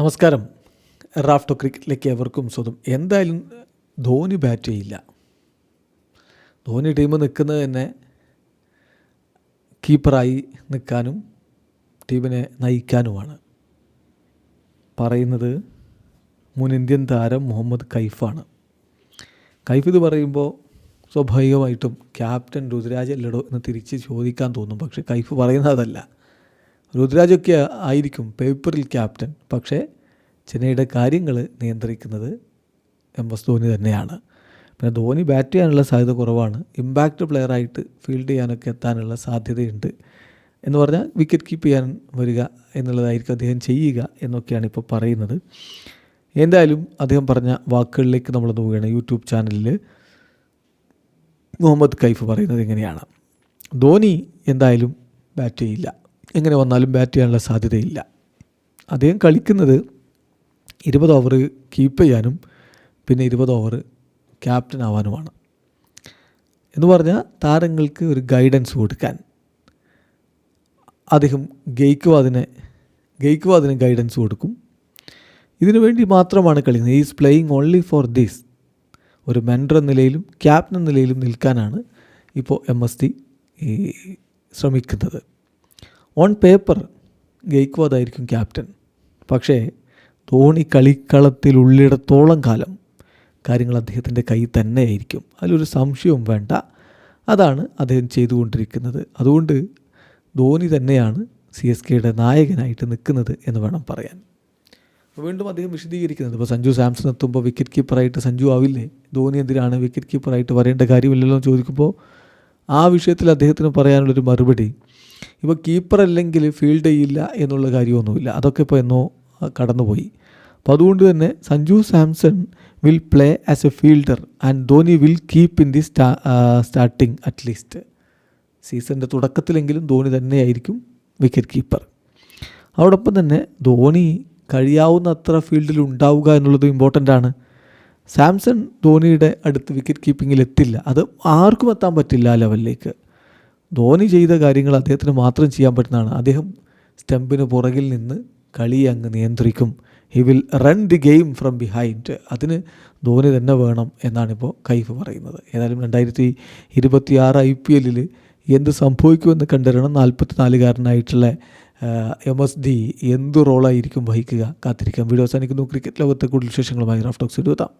നമസ്കാരം. റാഫ്റ്റോ ക്രിക്കറ്റിലേക്ക് എവർക്കും സ്വതം എന്തായാലും ധോനി ബാറ്റ് ചെയ്യില്ല. ധോനി ടീം നിൽക്കുന്നത് തന്നെ കീപ്പറായി നിൽക്കാനും ടീമിനെ നയിക്കാനുമാണ്. പറയുന്നത് മുൻ ഇന്ത്യൻ താരം മുഹമ്മദ് കൈഫാണ്. കൈഫ് ഇത് പറയുമ്പോൾ സ്വാഭാവികമായിട്ടും ക്യാപ്റ്റൻ രുദ്രാജ് അല്ലടോ എന്ന് തിരിച്ച് ചോദിക്കാൻ തോന്നും. പക്ഷേ കൈഫ് പറയുന്നതല്ല രുദ്രാജൊക്കെ ആയിരിക്കും പേപ്പറിൽ ക്യാപ്റ്റൻ. പക്ഷേ ചെന്നൈയുടെ കാര്യങ്ങൾ നിയന്ത്രിക്കുന്നത് എം എസ് ധോനി തന്നെയാണ്. പിന്നെ ധോനി ബാറ്റ് ചെയ്യാനുള്ള സാധ്യത കുറവാണ്. ഇമ്പാക്റ്റ് പ്ലെയറായിട്ട് ഫീൽഡ് ചെയ്യാനൊക്കെ എത്താനുള്ള സാധ്യതയുണ്ട്. എന്ന് പറഞ്ഞാൽ വിക്കറ്റ് കീപ്പ് ചെയ്യാൻ വരിക എന്നുള്ളതായിരിക്കും അദ്ദേഹം ചെയ്യുക എന്നൊക്കെയാണ് ഇപ്പോൾ പറയുന്നത്. എന്തായാലും അദ്ദേഹം പറഞ്ഞ വാക്കുകളിലേക്ക് നമ്മൾ നോക്കുകയാണ് യൂട്യൂബ് ചാനലിൽ മുഹമ്മദ് കൈഫ് പറയുന്നത് ഇങ്ങനെയാണ്. ധോനി എന്തായാലും ബാറ്റ് ചെയ്യില്ല. എങ്ങനെ വന്നാലും ബാറ്റ് ചെയ്യാനുള്ള സാധ്യതയില്ല. അദ്ദേഹം കളിക്കുന്നത് ഇരുപത് ഓവർ കീപ്പ് ചെയ്യാനും പിന്നെ ഇരുപത് ഓവർ ക്യാപ്റ്റൻ ആവാനുമാണ്. എന്ന് പറഞ്ഞാൽ താരങ്ങൾക്ക് ഒരു ഗൈഡൻസ് കൊടുക്കാൻ. അദ്ദേഹം ഗെയ്ക്കുവാദിനെ ഗെയ്ക്കുവാദിന് ഗൈഡൻസ് കൊടുക്കും. ഇതിനു വേണ്ടി മാത്രമാണ് കളിക്കുന്നത്. Is playing only for this ഒരു മെൻഡർ എന്ന നിലയിലും ക്യാപ്റ്റൻ എന്ന നിലയിലും നിൽക്കാനാണ് ഇപ്പോൾ എം എസ് ടി ശ്രമിക്കുന്നത്. ഓൺ പേപ്പർ ഗെയ്ക്വാദായിരിക്കും ക്യാപ്റ്റൻ പക്ഷേ ധോണി കളിക്കളത്തിൽ ഉള്ളിടത്തോളം കാലം കാര്യങ്ങൾ അദ്ദേഹത്തിന്റെ കയ്യിൽ തന്നെയായിരിക്കും. അതിലൊരു സംശയവും വേണ്ട. അതാണ് അദ്ദേഹം ചെയ്തുകൊണ്ടിരിക്കുന്നത്. അതുകൊണ്ട് ധോണി തന്നെയാണ് സി എസ് കെയുടെ നായകനായിട്ട് നിൽക്കുന്നത് എന്ന് വേണം പറയാൻ. വീണ്ടും അദ്ദേഹം വിശദീകരിക്കുന്നത് ഇപ്പോൾ സഞ്ജു സാംസൺ എത്തുമ്പോൾ വിക്കറ്റ് കീപ്പറായിട്ട് സഞ്ജു ആവില്ലേ? ധോണി എന്തിനാണ് വിക്കറ്റ് കീപ്പറായിട്ട് വരേണ്ട കാര്യമില്ലല്ലോ എന്ന് ചോദിക്കുമ്പോൾ ആ വിഷയത്തിൽ അദ്ദേഹത്തിന് പറയാനുള്ളൊരു മറുപടി ഇപ്പോൾ കീപ്പർ അല്ലെങ്കിൽ ഫീൽഡ് ചെയ്യില്ല എന്നുള്ള കാര്യമൊന്നുമില്ല. അതൊക്കെ ഇപ്പോൾ എന്നോ കടന്നുപോയി. അപ്പോൾ അതുകൊണ്ട് തന്നെ Sanju Samson will play as a fielder and Dhoni will keep in the start starting at least സീസണിന്റെ തുടക്കത്തിലെങ്കിലും ധോണി തന്നെയായിരിക്കും വിക്കറ്റ് കീപ്പർ അതോടൊപ്പം തന്നെ ധോണി കഴിയാവുന്ന അത്ര ഫീൽഡിൽ ഉണ്ടാവുക എന്നുള്ളത് ഇമ്പോർട്ടന്റ് ആണ്. സാംസൺ ധോണിയുടെ അടുത്ത് വിക്കറ്റ് കീപ്പിങ്ങിൽ എത്തില്ല. അത് ആർക്കും എത്താൻ പറ്റില്ല ആ ലെവലിലേക്ക് ധോനി ചെയ്ത കാര്യങ്ങൾ അദ്ദേഹത്തിന് മാത്രം ചെയ്യാൻ പറ്റുന്നതാണ്. അദ്ദേഹം സ്റ്റെമ്പിന് പുറകിൽ നിന്ന് കളി അങ്ങ് നിയന്ത്രിക്കും. He will run the game from behind അതിന് ധോനി തന്നെ വേണം എന്നാണിപ്പോൾ കൈഫ് പറയുന്നത്. ഏതായാലും രണ്ടായിരത്തി ഇരുപത്തി ആറ് ഐ പി എല്ലിൽ എന്ത് സംഭവിക്കുമെന്ന് കണ്ടറിയണം. നാൽപ്പത്തി നാലുകാരനായിട്ടുള്ള എം എസ് ഡി എന്ത് റോളായിരിക്കും വഹിക്കുക കാത്തിരിക്കാം. വീഡിയോ അവസാനിക്കുന്നു. ക്രിക്കറ്റ് ലോകത്തെ കൂടുതൽ വിശേഷങ്ങളുമായി റാഫ്റ്റോക്സ് എഴുതാം